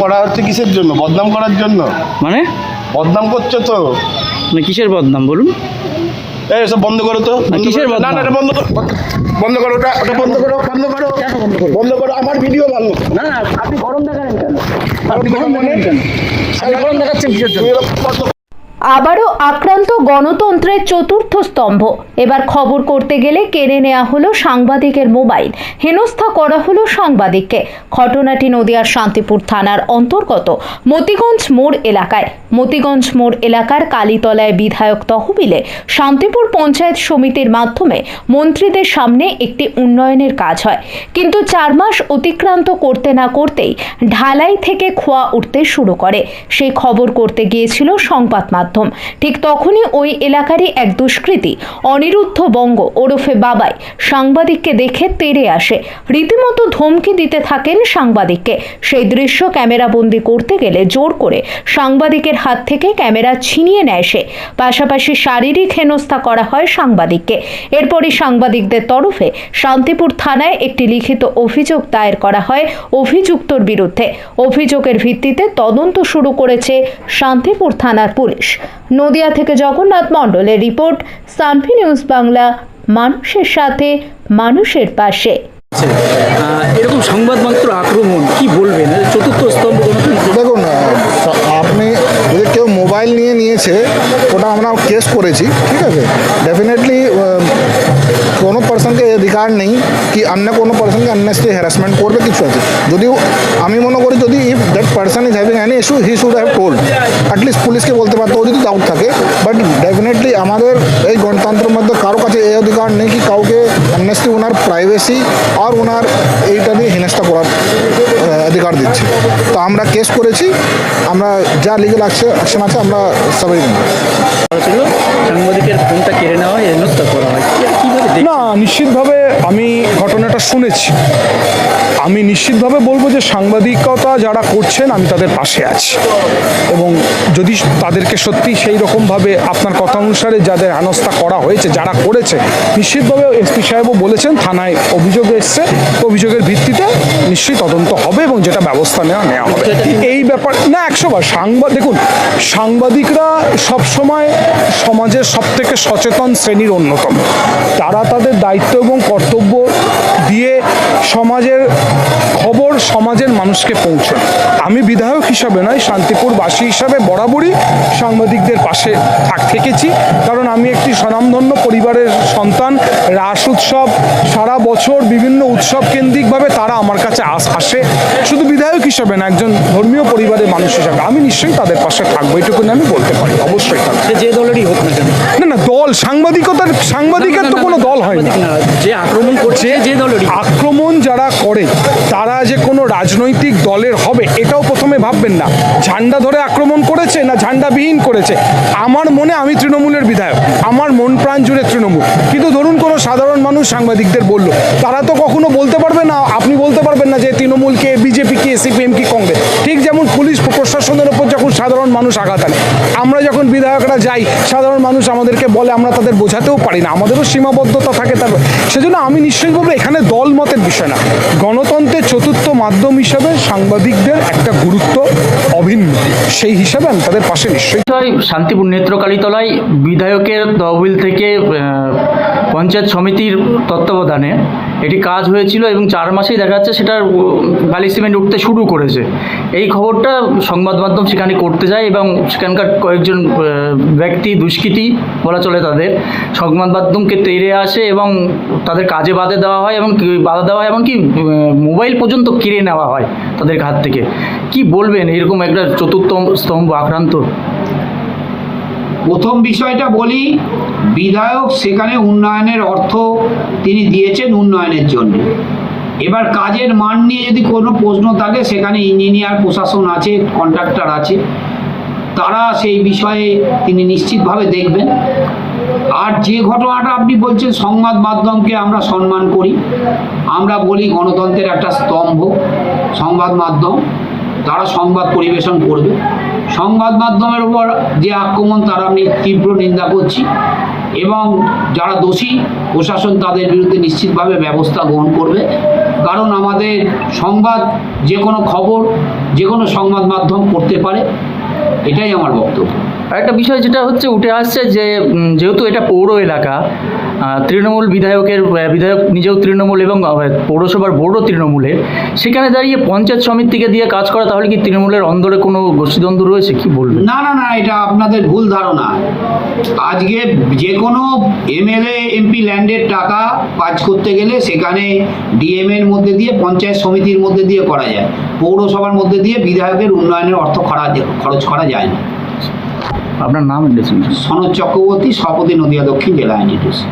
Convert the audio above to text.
করা হচ্ছে কিসের জন্য? বদনাম করার জন্য? মানে? বদনাম করছ তো? মানে কিসের বদনাম বলুন? এই সব বন্ধ করো তো। বন্ধ কিসের। না না বন্ধ করো। বন্ধ করো ওটা ওটা বন্ধ করো। বন্ধ করো বন্ধ করো আমার ভিডিও ভালো না না আপনি গরম দেখালেন কেন? আপনি গরম দেখাচ্ছেন? আপনি গরম দেখাচ্ছেন কিসের জন্য? তুমি এরকম করছ আবারও আক্রান্ত গণতন্ত্রের চতুর্থ স্তম্ভ। এবার খবর করতে গেলে কেড়ে নেওয়া হলো সাংবাদিকের মোবাইল। হেনস্থা করা হলো সাংবাদিককে। ঘটনাটি নদিয়ার শান্তিপুর থানার অন্তর্গত মতিগঞ্জ মোড় এলাকায়। মতিগঞ্জ মোড় এলাকার কালীতলায় বিধায়ক তহবিলে শান্তিপুর পঞ্চায়েত সমিতির মাধ্যমে মন্ত্রীদের সামনে একটি উন্নয়নের কাজ হয়। কিন্তু চার মাস অতিক্রান্ত করতে না করতেই ঢালাই থেকে খোয়া উঠতে শুরু করে। সেই খবর করতে গিয়েছিল সংবাদ মাধ্যম। ঠিক তখনই ওই এলাকারই এক দুষ্কৃতী, অনিরুদ্ধ বঙ্গ ওরফে বাবাই, সাংবাদিককে দেখে তেড়ে আসে। রীতিমতো ধমকি দিতে থাকেন সাংবাদিককে। সেই দৃশ্য ক্যামেরাবন্দি করতে গেলে জোর করে সাংবাদিকের হাত থেকে ক্যামেরা ছিনিয়ে নেয় সে। পাশাপাশি শারীরিক হেনস্থা করা হয় সাংবাদিককে। এরপরই সাংবাদিকদের তরফে শান্তিপুর থানায় একটি লিখিত অভিযোগ দায়ের করা হয় অভিযুক্তর বিরুদ্ধে। অভিযোগের ভিত্তিতে তদন্ত শুরু করেছে শান্তিপুর থানার পুলিশ। নদিয়া থেকে জগন্নাথ মণ্ডলের রিপোর্ট সানফি নিউজ বাংলা মানুষের সাথে মানুষের পাশে। আহ, এরকম সংবাদ মাত্র আক্রমণ কি বলবেন? চতুর্থ স্তম্ভ গণতন্ত্র দেখুন আপনি যদি কেউ মোবাইল নিয়ে নিয়েছে ওটা আমরা কেস করেছি ঠিক আছে? ডেফিনেটলি কোনো পার্সনকে অধিকার নেই কি অন্য কোনো পার্সনকে অন্যেসলি হ্যারাসমেন্ট করবে, কিছু আছে। যদিও আমি মনে করি যদি if that person is having any issue he should have told at least পুলিশকে বলতে পারতো যদি ডাউট থাকে। বাট ডেফিনেটলি আমাদের এই গণতন্ত্রের মধ্যে কারও কাছে এই অধিকার নেই কি কাউকে অন্যেসলি ওনার প্রাইভেসি আর ওনার এইটা দিয়ে হেনস্থা করার অধিকার দিচ্ছে। তো আমরা কেস করেছি, আমরা যা লিগেল অ্যাকশন আছে, আমরা সবাই সাংবাদিকের ফোনটা কেড়ে নেওয়া হয় হেনস্থা করা হয় কি- কীভাবে দেখ না নিশ্চিতভাবে আমি ঘটনাটা শুনেছি। আমি নিশ্চিতভাবে বলব যে সাংবাদিকতা যারা করছেন, আমি তাদের পাশে আছি। এবং যদি তাদেরকে সত্যি সেই রকমভাবে আপনার কথা অনুসারে যাদের হেনস্থা করা হয়েছে, যারা করেছে নিশ্চিতভাবে এসপি সাহেবও বলেছেন, থানায় অভিযোগ এসছে। অভিযোগের ভিত্তিতে নিশ্চয়ই তদন্ত হবে এবং যেটা ব্যবস্থা নেওয়া নেওয়া হবে। এই ব্যাপার, না একশো বার সাংবাদ দেখুন, সাংবাদিকরা সবসময় সমাজের সব থেকে সচেতন শ্রেণির অন্যতম। তারা তাদের দায়িত্ব এবং কর্তব্য দিয়ে সমাজের খবর সমাজের মানুষকে পৌঁছায় আমি বিধায়ক হিসাবে নয় শান্তিপুরবাসী হিসাবে বরাবরই সাংবাদিকদের পাশে থাক থেকেছি। কারণ আমি একটি স্বনামধন্য পরিবারের সন্তান। রাস উৎসব সারা বছর বিভিন্ন উৎসব কেন্দ্রিকভাবে তারা আমার কাছে আস- আসে। শুধু বিধায়ক হিসাবে না একজন ধর্মীয় পরিবারের মানুষ হিসাবে। আমি নিশ্চয়ই তাদের পাশে থাকব এটুকুনি আমি বলতে পারি। অবশ্যই সে যে দলেরই হোক না কেন? না না দল সাংবাদিকতার সাংবাদিকের তো কোনো দল হয় না। না, যে আক্রমণ করছে যে দলেরই আক্রমণ যারা করে তারা যে কোনো রাজনৈতিক দলের হবে, এটাও প্রথমে ভাববেন না। ঝান্ডা ধরে আক্রমণ করেছে না ঝান্ডাবিহীন করেছে? আমার মনে আমি তৃণমূলের বিধায়ক, আমার মন প্রাণ জুড়ে তৃণমূল। কিন্তু ধরুন কোনো সাধারণ মানুষ সাংবাদিকদের বলল, তারা তো কখনো বলতে পারবে না, আপনি বলতে পারবেন না যে তৃণমূলকে বিজেপিকে সিপিএম কি, কংগ্রেস। ঠিক যেমন পুলিশ প্রশাসনের সাধারণ মানুষ আঘাত আনে। আমরা যখন বিধায়করা যাই, সাধারণ মানুষ আমাদেরকে বলে, আমরা তাদের বোঝাতেও পারি না। আমাদেরও সীমাবদ্ধতা থাকে তার সেজন্য আমি নিশ্চয়ই এখানে দল মতের বিষয় না। গণতন্ত্রের চতুর্থ মাধ্যম হিসাবে সাংবাদিকদের একটা গুরুত্ব অভিন্ন। সেই হিসাবে আমি তাদের পাশে নিশ্চয়ই। শান্তিপুর নেত্রকালীতলায় বিধায়কের তহবিল থেকে পঞ্চায়েত সমিতির তত্ত্বাবধানে এটি কাজ হয়েছিল এবং চার মাসেই দেখা যাচ্ছে সেটার বালি সিমেন্ট উঠতে শুরু করেছে। এই খবরটা সংবাদ মাধ্যম সেখানে করতে যায় এবং সেখানকার কয়েকজন ব্যক্তি, দুষ্কৃতী বলা চলে তাদের, সংবাদ মাধ্যমকে তেড়ে আসে এবং তাদের কাজে বাধা দেওয়া হয় এবং বাধা দেওয়া হয় এমনকি মোবাইল পর্যন্ত কেড়ে নেওয়া হয় তাদের হাত থেকে। কি বলবেন? এরকম একটা চতুর্থ স্তম্ভ আক্রান্ত। প্রথম বিষয়টা বলি বিধায়ক সেখানে উন্নয়নের অর্থ তিনি দিয়েছেন উন্নয়নের জন্য। এবার কাজের মান নিয়ে যদি কোনো প্রশ্ন থাকে, সেখানে ইঞ্জিনিয়ার, প্রশাসন আছে কন্ট্রাক্টর আছে, তারা সেই বিষয়ে তিনি নিশ্চিতভাবে দেখবেন। আর যে ঘটনাটা আপনি বলছেন, সংবাদ মাধ্যমকে আমরা সম্মান করি। আমরা বলি গণতন্ত্রের একটা স্তম্ভ, সংবাদ মাধ্যম। তারা সংবাদ পরিবেশন করবে। সংবাদ মাধ্যমের উপর যে আক্রমণ, তার আমি তীব্র নিন্দা করছি। এবং যারা দোষী, প্রশাসন তাদের বিরুদ্ধে নিশ্চিতভাবে ব্যবস্থা গ্রহণ করবে। কারণ আমাদের সংবাদ যে কোনো খবর যে কোনো সংবাদ মাধ্যম করতে পারে। এটাই আমার বক্তব্য। আরেকটা বিষয় যেটা হচ্ছে, উঠে আসছে যে যেহেতু এটা পৌর এলাকা তৃণমূল বিধায়কের বিধায়ক নিজেও তৃণমূল এবং পৌরসভার বোর্ডও তৃণমূলের, সেখানে দাঁড়িয়ে পঞ্চায়েত সমিতিকে দিয়ে কাজ করা, তাহলে কি তৃণমূলের অন্দরে কোনো গোষ্ঠীদ্বন্দ্ব রয়েছে? কি বলবেন? না না না, এটা আপনাদের ভুল ধারণা। আজকে যে কোনো এমএলএ, এমপি ল্যান্ডের টাকা কাজ করতে গেলে সেখানে ডিএম এর মধ্যে দিয়ে, পঞ্চায়েত সমিতির মধ্যে দিয়ে করা যায়। পৌরসভার মধ্যে দিয়ে বিধায়কের উন্নয়নের অর্থ খরা খরচ করা যায় না। আপনার নাম এন্ডেছেন সনদ চক্রবর্তী সভাপতি নদিয়া দক্ষিণ জেলা আইনটিউসি